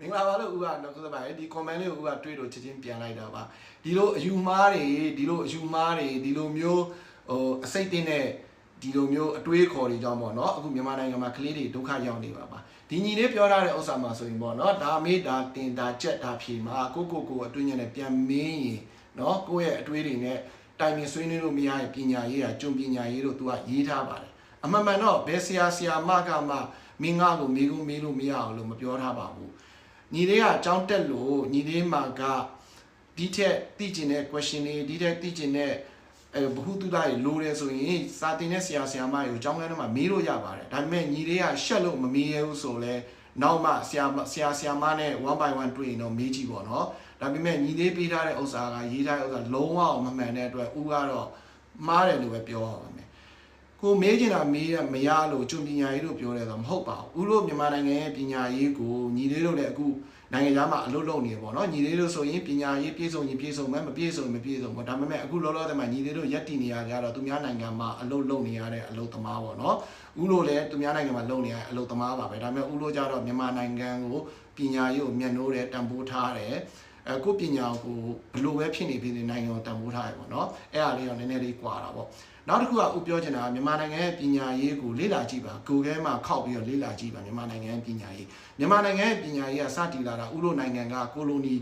မင်္ဂလာပါလို့ဦးကနောက်ဆက်ပါဒီ comment လေးကိုဦးကတွေ့လို့ချက်ချင်းပြန်လိုက်တာပါဒီလိုအယူမားတွေဒီလိုအယူမားတွေဒီလိုမျိုးဟိုအစိတ်တင်းတဲ့ဒီလိုမျိုးအတွေးခေါ်တွေကြောင့်ပေါ့နော်အခုမြန်မာနိုင်ငံမှာကလေးတွေဒုက္ခရောက်နေပါပါဒီညီလေးပြောထားတဲ့ဥစ္စာမှာဆိုရင်ပေါ့နော်ဒါမေးဒါတင်ဒါကြက်ဒါဖြေမှာကိုကိုကိုအတွင်းညံနဲ့ပြန်မင်းရင်နော်ကိုယ့်ရဲ့အတွေးတွေနဲ့တိုင်ပင်ဆွေးနွေးလို့မရရင်ပညာရေးကကျုံပညာရေးလို့သူကရေးထားပါတယ်အမှန်မှန်တော့ဘယ်ဆရာဆရာမကမှမင်းငါ့ကိုမေးခုမေးလို့မရအောင်လို့မပြောထားပါဘူး ညီလေးကအကြောင်းတက်လို့ညီလေးမှာကဒီထက်သိကျင်တဲ့ question တွေဒီထက်သိကျင်တဲ့အဲဘ ഹു တုဒ္ဒတွေလိုတယ်ဆိုရင်စာတင်တဲ့ဆရာဆရာမတွေကိုအကြောင်းကန်းထဲမှာမေးလို့ရပါတယ်ဒါပေမဲ့ညီလေးကရှက်လို့မမေးရဘူးဆိုလဲနောက်မှဆရာဆရာဆရာမနဲ့1 by 1တွေ့ရင်တော့မေးကြည့်ပေါ့နော်ဒါပေမဲ့ညီလေးပေးထားတဲ့ဥစ္စာကရေးထားတဲ့ဥစ္စာလုံးဝမမှန်တဲ့အတွက်ဦးကတော့မှားတယ်လို့ပဲပြောရပါမယ် ကိုမေးချင်တာမေးရမရလို့ကျွံပညာရေးလို့ပြောတယ်ဆိုတော့မဟုတ်ပါဘူး။ဦးတို့မြန်မာနိုင်ငံရဲ့ပညာရေးကိုညီလေးတို့လည်းအခုနိုင်ငံသားမှာအလုပ်လုပ်နေတယ်ပေါ့နော်။ညီလေးတို့ဆိုရင်ပညာရေးပြည့်စုံရင်ပြည့်စုံမယ်မပြည့်စုံရင်မပြည့်စုံဘူး။ဒါပေမဲ့အခုလောလောဆယ်မှာညီလေးတို့ရက်တည်နေရကြတော့သူများနိုင်ငံမှာအလုပ်လုပ်နေရတဲ့အလုပ်သမားပေါ့နော်။ဦးတို့လည်းသူများနိုင်ငံမှာလုပ်နေရတဲ့အလုပ်သမားပါပဲ။ဒါပေမဲ့ဦးတို့ကြတော့မြန်မာနိုင်ငံကိုပညာရေးကိုမျက်နှိုးတယ်တန်ဖိုးထားတယ်။ အဲကိုပညာကိုဘလို့ပဲဖြစ်နေဖြစ်နေနိုင်ငံကိုတန်ဖိုးထားရပေါ့နော်။အဲ့အားလေးတော့နည်းနည်းလေးကွာတာပေါ့။နောက်တစ်ခုကဥပြောချင်တာကမြန်မာနိုင်ငံရဲ့ပညာရေးကိုလေ့လာကြည့်ပါကိုယ်ထဲမှာခောက်ပြီးတော့လေ့လာကြည့်ပါမြန်မာနိုင်ငံရဲ့ပညာရေးမြန်မာနိုင်ငံရဲ့ပညာရေးကစတည်လာတာဥရောနိုင်ငံကကိုလိုနီ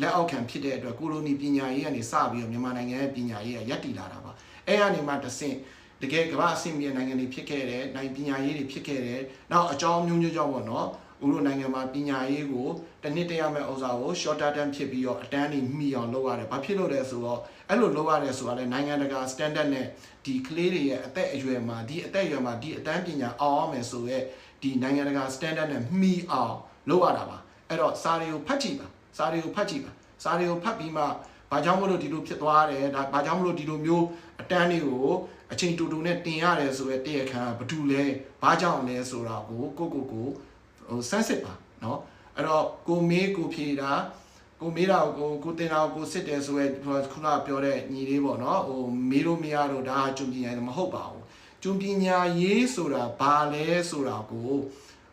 လက်အောက်ခံဖြစ်တဲ့အတွက်ကိုလိုနီပညာရေးကနေစပြီးတော့မြန်မာနိုင်ငံရဲ့ပညာရေးကရပ်တည်လာတာပါအဲ့ကနေမှတဆင့်တကယ်ကမ္ဘာအဆင့်မြင့်နိုင်ငံတွေဖြစ်ခဲ့တယ်နိုင်ပညာရေးတွေဖြစ်ခဲ့တယ်နောက်အကြောင်းမျိုးမျိုးကြောင့်ပေါ့နော် ဥရောနိုင်ငံမှာပညာရေးကိုတစ်နှစ်တရမဲ့ဥစ္စာကို shorter term ဖြစ်ပြီးတော့အတန်းနေမိအောင်လုပ်ရတယ်။ဘာဖြစ်လို့လဲဆိုတော့အဲ့လိုလုပ်ရတယ်ဆိုတာလေနိုင်ငံတကာ standard နဲ့ဒီကလေးတွေရဲ့အသက်အရွယ်မှာဒီအသက်အရွယ်မှာဒီအတန်းပညာအောင်အောင်မယ်ဆိုရဲဒီနိုင်ငံတကာ standard နဲ့မှီအောင်လုပ်ရတာပါ။အဲ့တော့စာတွေကိုဖတ်ကြည့်ပါ။စာတွေကိုဖတ်ကြည့်ပါ။စာတွေကိုဖတ်ပြီးမှဘာကြောင့်မလို့ဒီလိုဖြစ်သွားတယ်ဒါဘာကြောင့်မလို့ဒီလိုမျိုးအတန်းတွေကိုအချိန်တူတူနဲ့တင်ရတယ်ဆိုရဲတရခံဘာတူလဲဘာကြောင့်လဲဆိုတာကိုကိုကိုကို ဟိုစမ်းစစ်ပါနော်အဲ့တော့ကိုမေးကိုဖြေတာကိုမေးတာကိုကိုတင်တာကိုစစ်တယ်ဆိုရဲခုနပြောတဲ့ညီလေးပေါ့နော်ဟိုမေးလို့မရတော့ဒါကျွံပညာရေးမဟုတ်ပါဘူးကျွံပညာရေးဆိုတာဘာလဲဆိုတာကို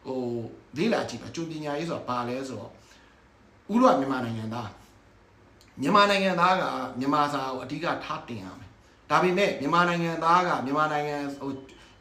ဟိုလေ့လာကြည့်ပါကျွံပညာရေးဆိုတာဘာလဲဆိုတော့ဥရောမြန်မာနိုင်ငံသားမြန်မာနိုင်ငံသားကမြန်မာစာကိုအဓိကထားတင်ရမယ်ဒါပေမဲ့မြန်မာနိုင်ငံသားကမြန်မာနိုင်ငံဟို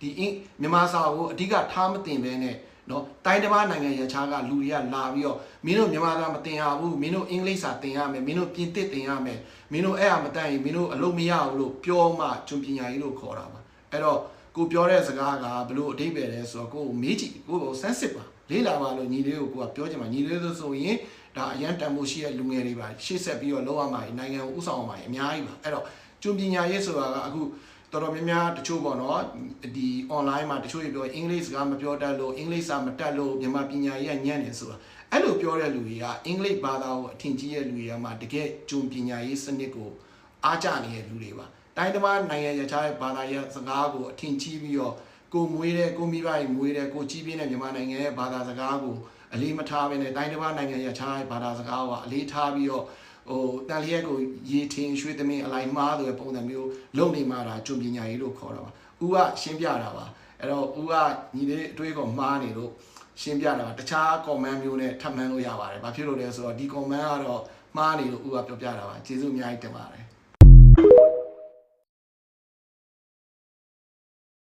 ဒီအင်မြန်မာစာကိုအဓိကထားမတင်ဘဲနဲ့ နော်တိုင်းတစ်ပါးနိုင်ငံရခြားကလူတွေကလာပြီးတော့မင်းတို့မြန်မာစာမတင်ရဘူးမင်းတို့အင်္ဂလိပ်စာတင်ရမယ်မင်းတို့ပြင်သစ်တင်ရမယ်မင်းတို့အဲ့အမတန်ရင်မင်းတို့အလုပ်မရဘူးလို့ပြောမှကျွန်းပညာရေးလို့ခေါ်တာပါအဲ့တော့ကိုပြောတဲ့စကားကဘလို့အဓိပ္ပာယ်လဲဆိုတော့ကိုကိုမေးကြည့်ကိုကိုစမ်းစစ်ပါလေးလာပါလို့ညီလေးကိုကိုကပြောချင်ပါညီလေးဆိုဆိုရင်ဒါအရန်တန်ဖိုးရှိတဲ့လူငယ်တွေပါရှေ့ဆက်ပြီးတော့လောက်ရမှာနိုင်ငံကိုဥဆောင်ရမှာအများကြီးပါအဲ့တော့ကျွန်းပညာရေးဆိုတာကအခု တော်တော်များများတချို့ပေါ့နော်ဒီ online မှာတချို့တွေပြောအင်္ဂလိပ်စကားမပြောတတ်လို့အင်္ဂလိပ်စာမတတ်လို့မြန်မာပညာရေးကညံ့နေဆိုတာအဲ့လိုပြောတဲ့လူတွေကအင်္ဂလိပ်ဘာသာကိုအထင်ကြီးတဲ့လူတွေကမှတကယ်ကျွန်းပညာရေးစနစ်ကိုအားကျနေတဲ့လူတွေပါတိုင်းတစ်ပါးနိုင်ငံရခြားရဲ့ဘာသာရေးစကားကိုအထင်ကြီးပြီးတော့ကိုမွေးတဲ့ကိုမိဘကြီးမွေးတဲ့ကိုကြီးပြင်းတဲ့မြန်မာနိုင်ငံရဲ့ဘာသာစကားကိုအလေးမထားဘဲနဲ့တိုင်းတစ်ပါးနိုင်ငံရခြားဘာသာစကားကအလေးထားပြီးတော့ ဟိုတန်လျက်ကိုရေထင်ရွှေသမင်းအလိုက်မားဆိုတဲ့ပုံစံမျိုးလုံနေမှာတာကျွံပညာရေးလို့ခေါ်တာပါ။ဦးကရှင်းပြတာပါ။အဲ့တော့ဦးကညီလေးအတွေးကောင်မှားနေလို့ရှင်းပြတာပါ။တခြား comment မျိုးနဲ့ထပ်မံလို့ရပါတယ်။ဘာဖြစ်လို့လဲဆိုတော့ဒီ comment ကတော့မှားနေလို့ဦးကပြောပြတာပါ။ကျေးဇူးအများကြီးတင်ပါတယ်။